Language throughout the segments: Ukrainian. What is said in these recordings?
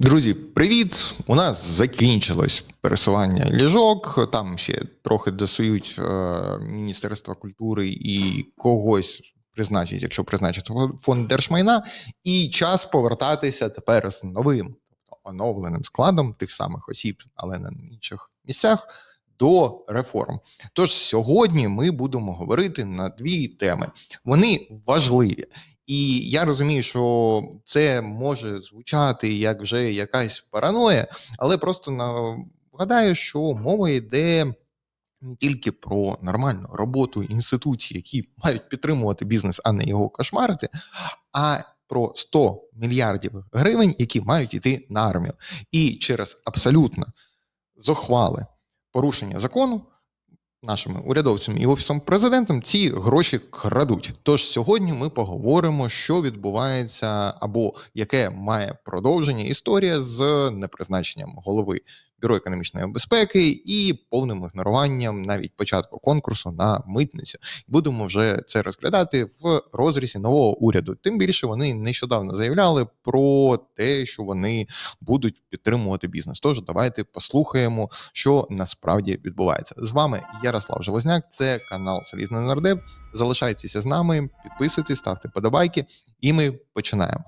Друзі, привіт! У нас закінчилось пересування ліжок. Там ще трохи досують е, Міністерства культури і когось призначить, якщо призначить фонд держмайна, і час повертатися тепер з новим, тобто оновленим складом тих самих осіб, але на інших місцях. До реформ. Тож сьогодні ми будемо говорити на дві теми. Вони важливі. І я розумію, що це може звучати як вже якась параноя, але просто нагадаю, що мова йде не тільки про нормальну роботу інституцій, які мають підтримувати бізнес, а не його кошмарити, а про 100 мільярдів гривень, які мають йти на армію. І через абсолютно зухвали порушення закону нашими урядовцями і офісом президентом ці гроші крадуть. Тож сьогодні ми поговоримо, що відбувається, або яке має продовження історія з непризначенням голови бюро економічної безпеки і повним ігноруванням навіть початку конкурсу на митницю. Будемо вже це розглядати в розрізі нового уряду. Тим більше вони нещодавно заявляли про те, що вони будуть підтримувати бізнес. Тож давайте послухаємо, що насправді відбувається. З вами Ярослав Железняк, це канал Залізний Нардеп. Залишайтеся з нами, підписуйтесь, ставте подобайки, і ми починаємо.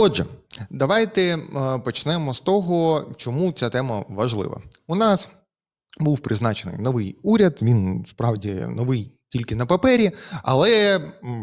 Отже, давайте е, почнемо з того, чому ця тема важлива. У нас був призначений новий уряд. Він справді новий тільки на папері, але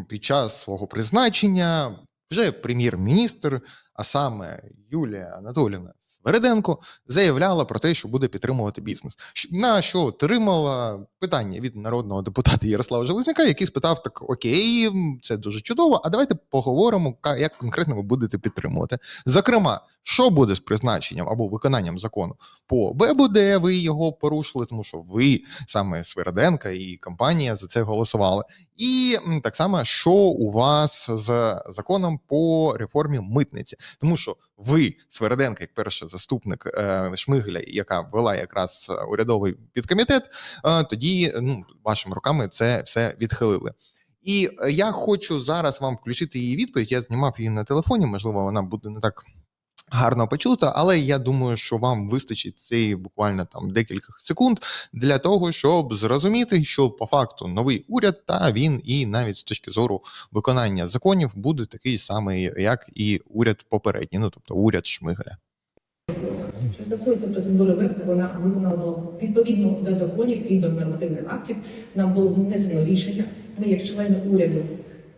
під час свого призначення вже прем'єр-міністр, а саме Юлія Анатолівна Свереденко, заявляла про те, що буде підтримувати бізнес. На що отримала питання від народного депутата Ярослава Железняка, який спитав: так окей, це дуже чудово. А давайте поговоримо, як конкретно ви будете підтримувати. Зокрема, що буде з призначенням або виконанням закону по БЕБу, де ви його порушили, тому що ви саме Свереденка і компанія за це голосували. І так само, що у вас з законом по реформі митниці, тому що ви Свереденка, як перший заступник е, Шмигеля, яка вела якраз урядовий підкомітет, е, тоді ну вашими руками це все відхилили. І я хочу зараз вам включити її відповідь. Я знімав її на телефоні. Можливо, вона буде не так гарно почута, але я думаю, що вам вистачить цієї буквально там декілька секунд для того, щоб зрозуміти, що по факту новий уряд та він і навіть з точки зору виконання законів буде такий самий, як і уряд попередній, ну тобто уряд Шмигаля. Що стосується процедури ВЕП, вона виконала відповідно до законів і до нормативних актів. Нам було внесено рішення. Ми, як члени уряду,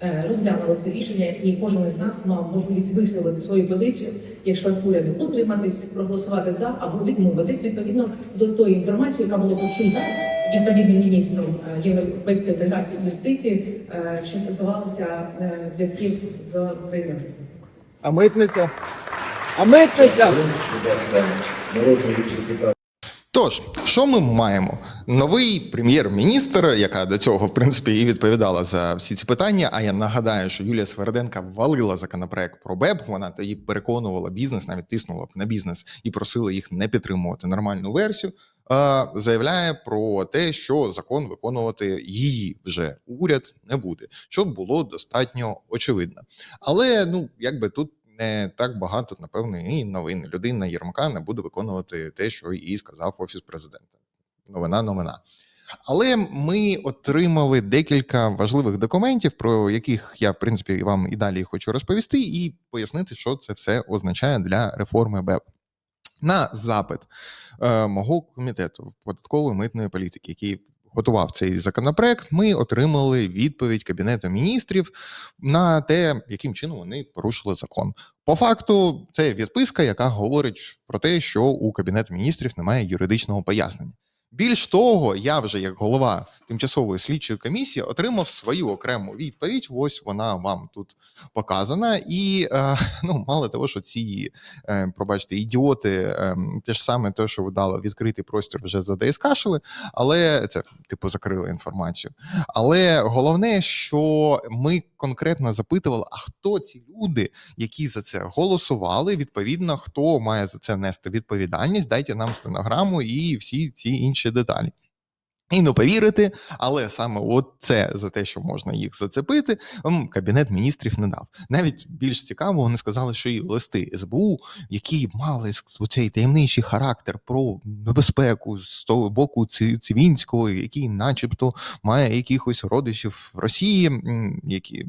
е, розглянули це рішення, і кожен із нас мав можливість висловити свою позицію, якщо уряду утриматись, проголосувати за або відмовитись відповідно до тої інформації, яка була почута відповідним міністром е, європейської інтеграції юстиції, е, що стосувалося зв'язків з Україною. А митниця? А митниця! Тож, що ми маємо? Новий прем'єр-міністр, яка до цього в принципі і відповідала за всі ці питання. А я нагадаю, що Юлія Сверденка валила законопроект про БЕБ. Вона тоді переконувала бізнес, навіть тиснула б на бізнес і просила їх не підтримувати нормальну версію. Заявляє про те, що закон виконувати її вже уряд не буде, щоб було достатньо очевидно. Але ну якби тут не так багато, напевно, і новин. Людина Єрмака не буде виконувати те, що їй сказав офіс президента. Новина, новина. Але ми отримали декілька важливих документів, про яких я в принципі вам і далі хочу розповісти, і пояснити, що це все означає для реформи БЕП. На запит е, мого комітету податкової митної політики, який готував цей законопроект, ми отримали відповідь кабінету міністрів на те, яким чином вони порушили закон. По факту, це відписка, яка говорить про те, що у кабінету міністрів немає юридичного пояснення. Більш того, я вже як голова тимчасової слідчої комісії отримав свою окрему відповідь. Ось вона вам тут показана. І е, ну, мало того, що ці е, пробачте ідіоти, е, те ж саме, те, що ви дали відкритий простір, вже задейскашили, але це типу закрили інформацію. Але головне, що ми конкретно запитували: а хто ці люди, які за це голосували? Відповідно, хто має за це нести відповідальність? Дайте нам стенограму і всі ці інші деталі. І не повірите, але саме от це за те, що можна їх зацепити, кабінет міністрів не дав. Навіть більш цікаво, вони сказали, що і листи СБУ, які мали цей таємничий характер про небезпеку з того боку Цивінського, який, начебто, має якихось родичів в Росії, які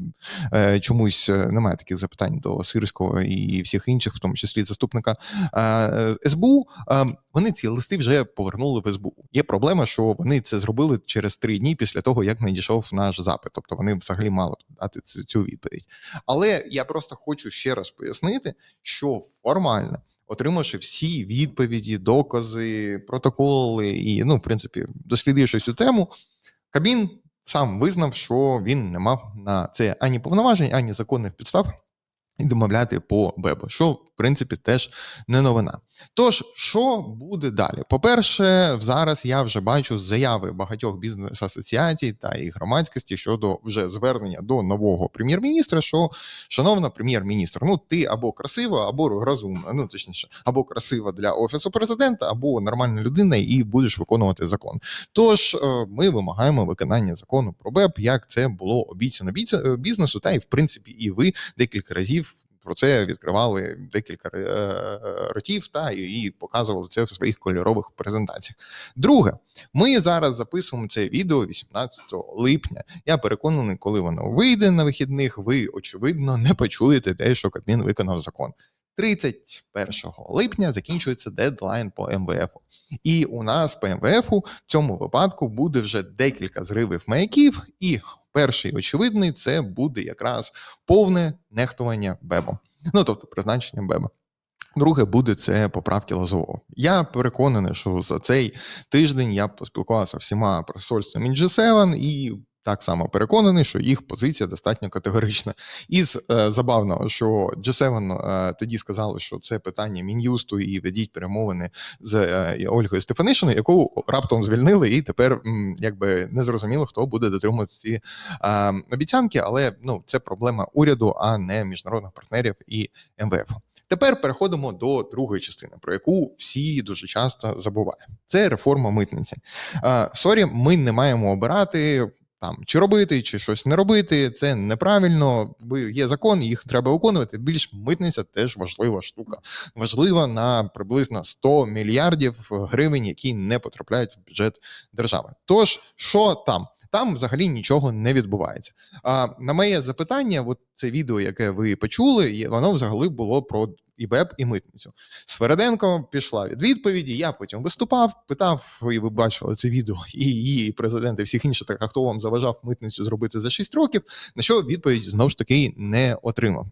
е, чомусь е, немає таких запитань до Сирського і всіх інших, в тому числі заступника е, е, СБУ. Е, вони ці листи вже повернули в СБУ. Є проблема, що вони це зробили через три дні після того, як надійшов наш запит. Тобто вони взагалі мали дати цю, цю відповідь. Але я просто хочу ще раз пояснити, що формально. Отримавши всі відповіді, докази, протоколи і, ну, в принципі, дослідивши цю тему, Кабін сам визнав, що він не мав на це ані повноважень, ані законних підстав і домовляти по БЕБу, що в принципі теж не новина. Тож, що буде далі? По-перше, зараз я вже бачу заяви багатьох бізнес-асоціацій та і громадськості щодо вже звернення до нового прем'єр-міністра. Що, шановна прем'єр-міністр, ну ти або красива, або розумна, ну точніше, або красива для офісу президента, або нормальна людина, і будеш виконувати закон. Тож е, ми вимагаємо виконання закону про БЕП, як це було обіцяно е, бізнесу, та і в принципі, і ви декілька разів. Про це відкривали декілька е, е, ротів та і, показували це в своїх кольорових презентаціях. Друге, ми зараз записуємо це відео 18 липня. Я переконаний, коли воно вийде на вихідних, ви очевидно не почуєте те, що Кабмін виконав закон. 31 липня закінчується дедлайн по МВФ. І у нас по МВФ в цьому випадку буде вже декілька зривів маяків, і перший очевидний це буде якраз повне нехтування БЕБом. Ну тобто призначення БЕБа. Друге буде це поправки Лазового. Я переконаний, що за цей тиждень я поспілкувався всіма просольствами G7 і так само переконаний, що їх позиція достатньо категорична. І з е, забавного, що G7 е, тоді сказали, що це питання мін'юсту і ведіть перемовини з е, Ольгою Стефанишиною, яку раптом звільнили, і тепер м, якби не зрозуміло, хто буде дотримувати ці е, обіцянки, але ну це проблема уряду, а не міжнародних партнерів і МВФ. Тепер переходимо до другої частини, про яку всі дуже часто забувають. Це реформа митниці. Е, Сорі, ми не маємо обирати. Там чи робити, чи щось не робити, це неправильно. Ви є закон, їх треба виконувати. Більш митниця теж важлива штука. Важлива на приблизно 100 мільярдів гривень, які не потрапляють в бюджет держави. Тож, що там? Там взагалі нічого не відбувається. А на моє запитання, от це відео, яке ви почули, воно взагалі було про і БЕП, і митницю. Свереденко пішла від відповіді. Я потім виступав, питав, і ви бачили це відео, і її і президент, і всіх інших, так а хто вам заважав митницю зробити за 6 років, на що відповідь знову ж таки не отримав.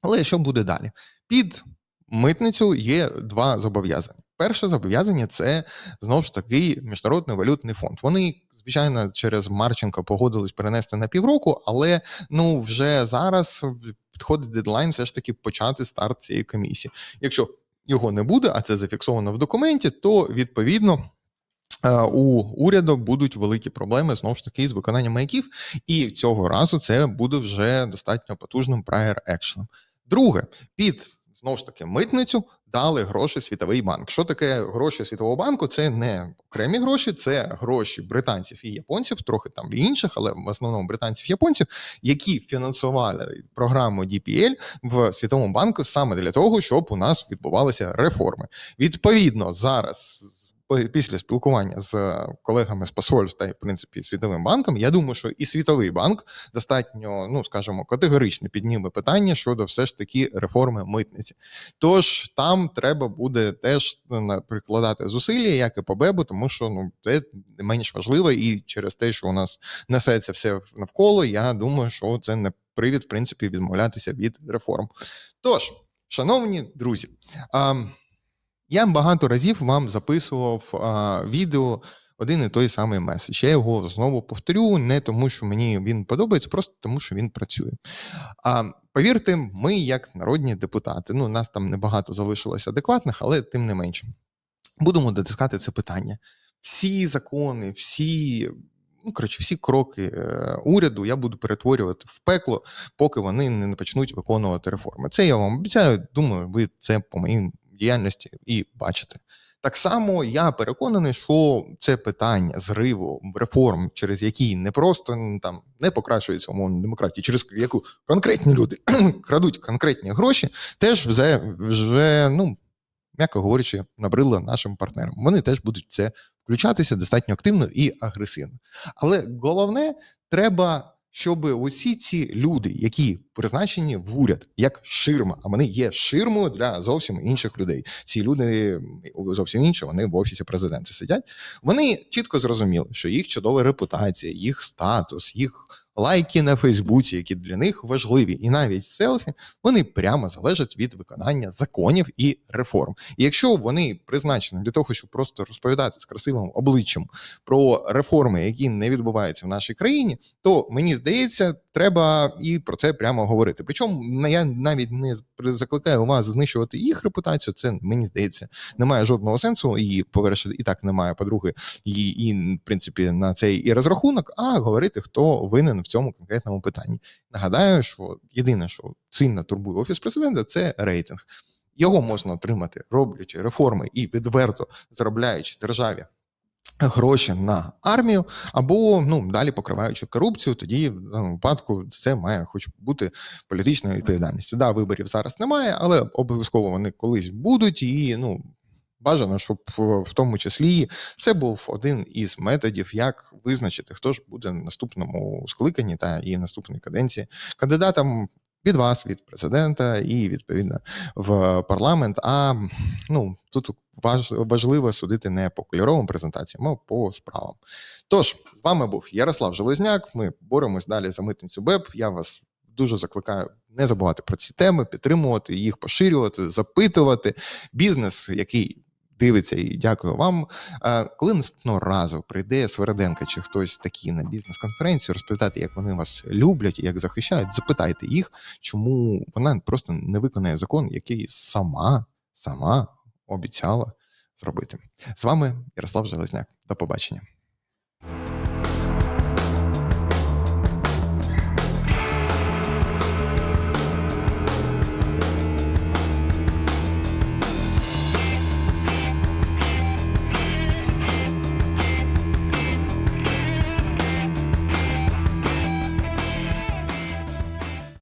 Але що буде далі? Під митницю є два зобов'язання. Перше зобов'язання це знову ж таки міжнародний валютний фонд. Вони. Звичайно, через Марченка погодились перенести на півроку, але ну вже зараз підходить дедлайн все ж таки почати старт цієї комісії. Якщо його не буде, а це зафіксовано в документі, то відповідно. е, У уряду будуть великі проблеми знову ж таки з виконанням маяків, і цього разу це буде вже достатньо потужним prior action. Друге, під знову ж таки митницю дали гроші Світовий банк. Що таке гроші Світового банку? Це не окремі гроші, це гроші британців і японців, трохи там інших, але в основному британців і японців, які фінансували програму DPL в Світовому банку саме для того, щоб у нас відбувалися реформи. Відповідно, зараз. Після спілкування з колегами з посольств та в принципі світовим банком, я думаю, що і світовий банк достатньо, ну скажімо, категорично підніме питання щодо все ж таки реформи митниці. Тож там треба буде теж прикладати зусилля, як і по БЕБу, тому що ну це не менш важливо, і через те, що у нас несеться все навколо, я думаю, що це не привід, в принципі, відмовлятися від реформ. Тож, шановні друзі, а, я багато разів вам записував а, відео. Один і той самий меседж. Я його знову повторю, не тому, що мені він подобається, просто тому, що він працює. А повірте, ми, як народні депутати, ну нас там небагато залишилося адекватних, але тим не менше, будемо дотискати це питання. Всі закони, всі. Ну, коротше, всі кроки е, уряду я буду перетворювати в пекло, поки вони не почнуть виконувати реформи. Це я вам обіцяю. Думаю, ви це по моїм діяльності і бачите. Так само я переконаний, що це питання зриву реформ, через які не просто там не покращується умовно демократія, через яку конкретні люди крадуть конкретні гроші, теж вже, вже ну м'яко говорячи, набридла нашим партнерам. Вони теж будуть це включатися достатньо активно і агресивно. Але головне, треба, щоб усі ці люди, які призначені в уряд як ширма, а вони є ширмою для зовсім інших людей. Ці люди зовсім інші, вони в офісі президента сидять. Вони чітко зрозуміли, що їх чудова репутація, їх статус, їх лайки на Фейсбуці, які для них важливі, і навіть селфі, вони прямо залежать від виконання законів і реформ. І якщо вони призначені для того, щоб просто розповідати з красивим обличчям про реформи, які не відбуваються в нашій країні, то мені здається, треба і про це прямо говорити. Причому я навіть не закликаю вас знищувати їх репутацію. Це мені здається немає жодного сенсу. І по-перше, і так немає. По-друге, і, і в принципі на цей і розрахунок, а говорити, хто винен в цьому конкретному питанні. Нагадаю, що єдине, що сильно турбує офіс президента, це рейтинг. Його можна отримати, роблячи реформи і відверто заробляючи державі гроші на армію, або ну далі покриваючи корупцію, тоді в даному випадку це має хоч бути політичною відповідальністю. Да, виборів зараз немає, але обов'язково вони колись будуть, і ну бажано, щоб в в тому числі це був один із методів, як визначити, хто ж буде в наступному скликанні та і наступній каденції кандидатам. Від вас, від президента, і відповідно в парламент. А ну тут важ, важливо судити не по кольоровим презентаціям, а по справам. Тож з вами був Ярослав Железняк. Ми боремось далі за митницю БЕП. Я вас дуже закликаю не забувати про ці теми, підтримувати їх, поширювати, запитувати. Бізнес, який дивиться, і дякую вам. Коли наступного разу прийде Свереденка чи хтось такий на бізнес-конференції, розповідати, як вони вас люблять як захищають, запитайте їх, чому вона просто не виконає закон, який сама, сама обіцяла зробити. З вами Ярослав Железняк. До побачення.